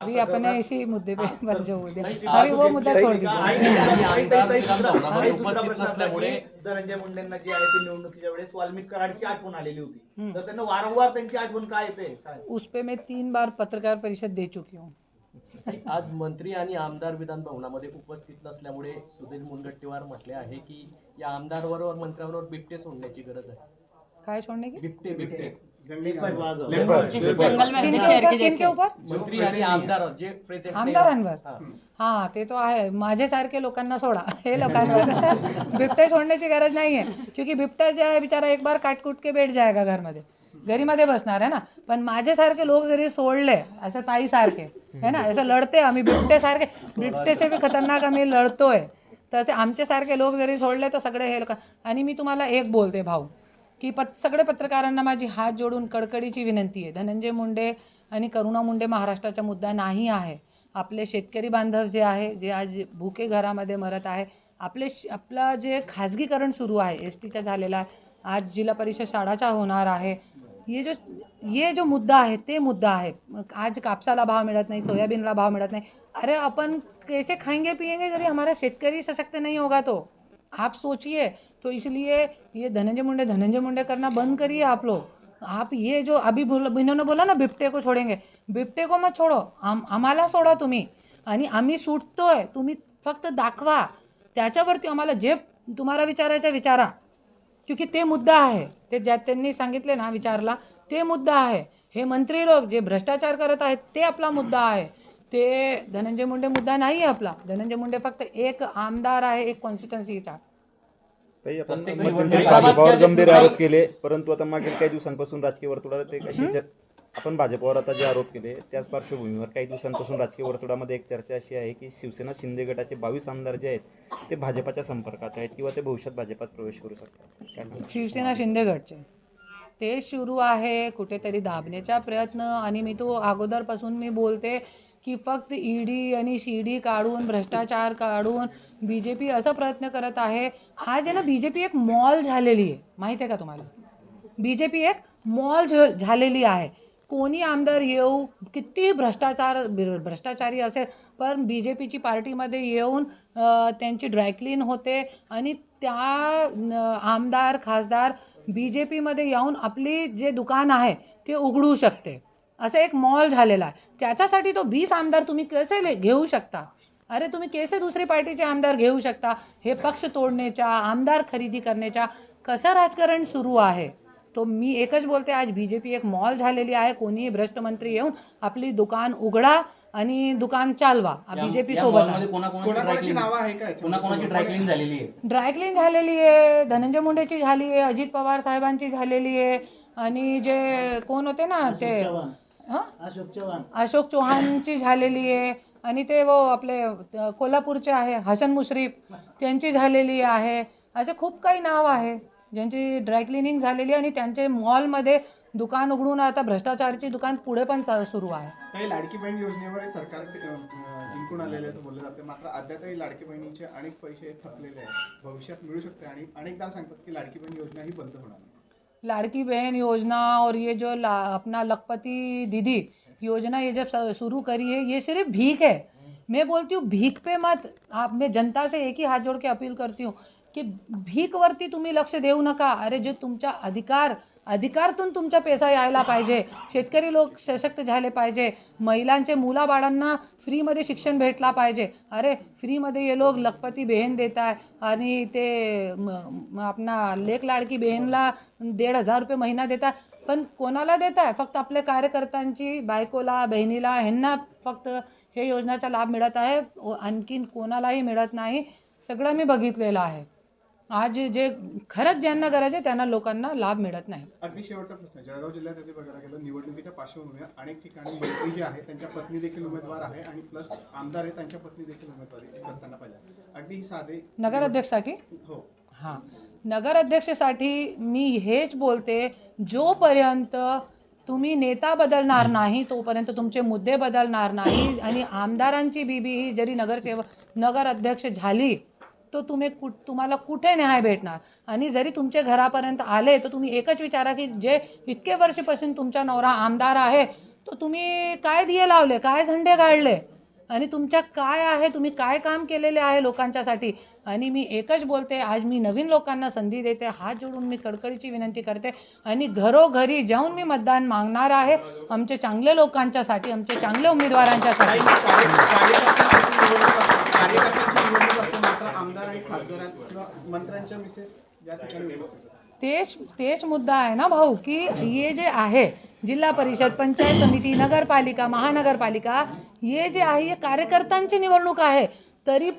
अभी अपने इसी मुद्दे पे बस जो मुद्दे नाही, अभी वो मुद्दा छोड़ धनंजय मुंडेंना जी आहे ती निवडणुकीच्या वेळेस वाल्मिक कराडची आठवण आलेली होती. तर त्यांना वारंवार त्यांची आठवण काय येते? उस पे मैं तीन बार पत्रकार परिषद दे चुकी हूँ। आज मंत्री आणि आमदार विधान भवनामध्ये उपस्थित नसल्यामुळे सुधीर मुनगट्टीवार म्हटले आहे की या आमदारबरोबर मंत्र्यांबरोबर बिबटे सोडण्याची गरज आहे. काय की? बिबटे बिबटे. किनके ऊपर आमदारांवर. हा. ते तो आहे. माझ्यासारखे लोकांना सोडा. हे लोकांवर. बिबटे सोडण्याची गरज नाही आहे क्योंकि बिबटा जो आहे बिचारा एक बार काटकुट के बैठ जाएगा घरमध्ये. घरीमध्ये बसणार आहे ना. पण माझ्यासारखे लोक जरी सोडले असं ताईसारखे है ना असं लढते आम्ही बिबटेसारखे. बिबटेचे बी खतरनाक आम्ही लढतोय. तसे आमच्यासारखे लोक जरी सोडले तर सगळे हे लोक आणि मी तुम्हाला एक बोलते भाऊ. की पत सगळे पत्रकारांना माझी हात जोडून कडकडीची विनंती आहे. धनंजय मुंडे आणि करुणा मुंडे महाराष्ट्राचा मुद्दा नाही आहे. आपले शेतकरी बांधव जे आहे जे आज भुके घरामध्ये मरत आहे आपले श- आपलं जे खाजगीकरण सुरू आहे एस टीचा झालेला आहे आज जिल्हा परिषद शाळाचा होणार आहे ये जो ये जो मुद्दा आहे ते मुद्दा आहे. आज कापसाला भाव मिळत नाही सोयाबीनला भाव मिळत नाही. अरे अपन कैसे खाएंगे पिएंगे जरी हमारा शेतकरी सशक्त नहीं होगा तो. आप सोचिए तो इसलिए ये धनंजय मुंडे धनंजय मुंडे करना बंद करिए आप लोग। आप ये जो अभी बोल इन्होंने बोला ना बिबटे को छोडेंगे। बिबटे को मत छोडो। आम आम्हाला सोडा तुम्ही। आणि आम्ही सुटतोय तुम्ही फक्त दाखवा। त्याच्यावरती आम्हाला जे तुम्हाला विचारायचं विचारा. क्योंकि ते मुद्दा आहे. ते ज्या त्यांनी सांगितले ना विचारला ते मुद्दा आहे. हे मंत्री लोक जे भ्रष्टाचार करत आहेत ते आपला मुद्दा आहे. ते धनंजय मुंडे मुद्दा नाही आहे आपला. धनंजय मुंडे फक्त एक आमदार आहे एक कॉन्स्टिट्युन्सीचा ताई आपण भाजपावर गंभीर. आरोप केले परंतु आता मागील काही दिवसांपासून राजकीय वर्तुळात ते कशी चर- आपण भाजपवर आता जे आरोप केले त्याच पार्श्वभूमीवर काही दिवसांपासून राजकीय वर्तुळामध्ये एक चर्चा अशी आहे की शिवसेना शिंदे गटाचे बावीस आमदार जे आहेत ते भाजपाच्या संपर्कात आहेत किंवा ते भविष्यात भाजपात प्रवेश करू शकतात काय सांगता? शिवसेना शिंदे गटचे ते सुरू आहे कुठेतरी दाबण्याचा प्रयत्न आणि मी तो अगोदरपासून मी बोलते की फक्त ईडी आणि शिडी डी काढून भ्रष्टाचार काढून बी जे पी असा प्रयत्न करत आहे. आज आहे ना बी जे पी एक मॉल झालेली आहे. माहिती आहे का तुम्हाला? बी जे पी एक मॉल झ झालेली आहे. कोणी आमदार येऊ किती भ्रष्टाचार भ्रष्टाचारी असेल पण बी जे पीची पार्टीमध्ये येऊन त्यांची ड्रायक्लीन होते आणि त्या आमदार खासदार बी जे पीमध्ये येऊन आपली जे दुकान आहे ते उघडू शकते. असं एक मॉल झालेला आहे. त्याच्यासाठी तो वीस आमदार तुम्ही कसे ले- घेऊ शकता? अरे तुम्ही कैसे दुसरी पार्टीचे आमदार घेऊ शकता? हे पक्ष तोडण्याच्या आमदार खरेदी करण्याच्या कसं राजकारण सुरू आहे? तो मी एकच बोलते आज बी जे पी एक मॉल झालेली आहे. कोणीही भ्रष्ट मंत्री येऊन आपली दुकान उघडा आणि दुकान चालवा. बी जे पी सोबत ड्रायक्लीन झालेली आहे? धनंजय मुंडेची झाली आहे अजित पवार साहेबांची झालेली आहे आणि जे कोण होते ना ते हं? अशोक चव्हाण. अशोक चव्हाणची झालेली आहे. आणि ते वो आपले अ, कोल्हापूरचे आहे हसन मुश्रीफ. त्यांची झालेली आहे. असे खूप काही नाव आहे. ज्यांची ड्रायक्लिनिंग झालेली आहे आणि त्यांचे मॉलमध्ये दुकान उघडून आता भ्रष्टाचाराची दुकान पुढे पण चा- सुरू आहे. काही लाडकी बहीण योजनेवर सरकार अं, जिंकून आलेले आहे बोलले जाते. मात्र अद्यापही लाडकी बहिणीचे अनेक पैसे थकलेले आहेत. भविष्यात मिळू शकते. आणि अनेकदा सांगतात की लाडकी बहीण योजना ही बंद होणार नाही. लाड़की बहन योजना और ये जो अपना लखपति दीदी योजना ये जब शुरू करी है, ये सिर्फ़ भीख है। मैं बोलती हूँ, भीख पे मत। आप, मैं जनता से एक ही हाथ जोड के अपील करती हूँ कि भीख वर्ती तुम्हें लक्ष्य देऊ नका। अरे जो तुम्हारा अधिकार अधिकारातून तुमचा पैसा यायला पाहिजे. शेतकरी लोक सशक्त झाले पाहिजे. महिलांचे मुलाबाळांना फ्रीमध्ये शिक्षण भेटला पाहिजे. अरे फ्रीमध्ये ये लोक लखपती बहीण देत आहे आणि ते आपणा लेख लाडकी बहीणला दीड हजार रुपये महिना देत आहे. पण कोणाला देत आहे? फक्त आपल्या कार्यकर्त्यांची बायकोला बहिणीला ह्यांना फक्त हे योजनाचा लाभ मिळत आहे. व आणखीन कोणालाही मिळत नाही. सगळं मी बघितलेलं आहे. आज जे खरंच ज्यांना गरज आहे त्यांना लोकांना लाभ मिळत नाही. अगदी शेवटचा प्रश्न. जळगाव जिल्ह्यात यदि बघायला गेलं निवडणुकीच्या पार्श्वभूमीवर अनेक ठिकाणी मंत्री जे आहे त्यांच्या पत्नी देखील उमेदवार आहे आणि प्लस आमदार आहे त्यांच्या पत्नी देखील उमेदवारी करताना पाहिजे अगदी साधे नगराध्यक्षसाठी? हो. हां. नगराध्यक्षसाठी मी हेच बोलते जोपर्यंत तुम्ही नेता बदलणार नाही तोपर्यंत तुमचे मुद्दे बदलणार नाही आणि आमदारांची बीबी ही जरी नगरसेवक नगराध्यक्ष झाली तो तुम्ही कुठ तुम्हाला कुठे न्याय भेटणार? आणि जरी तुमच्या घरापर्यंत आले तर तुम्ही एकच विचारा की जे इतके वर्षापासून तुमचा नवरा आमदार आहे तो तुम्ही काय दिये लावले? काय झंडे गाळले आणि तुमच्या काय आहे? तुम्ही काय काम केलेले आहे लोकांच्यासाठी? आणि मी एकच बोलते आज मी नवीन लोकांना संधी देते हात जोडून मी कडकडीची विनंती करते आणि घरोघरी जाऊन मी मतदान मागणार आहे आमचे चांगले लोकांच्यासाठी आमचे चांगले उमेदवारांच्यासाठी. मात्र आमदार आणि खासदार मंत्र्यांच्या मिसेस या ठिकाणी असतात. तेच तेच मुद्दा आहे ना भाऊ की हे जे आहे जिल्हा परिषद पंचायत समिती नगरपालिका महानगरपालिका हे जे आहे हे कार्यकर्त्यांची निवडणूक आहे. तरी पण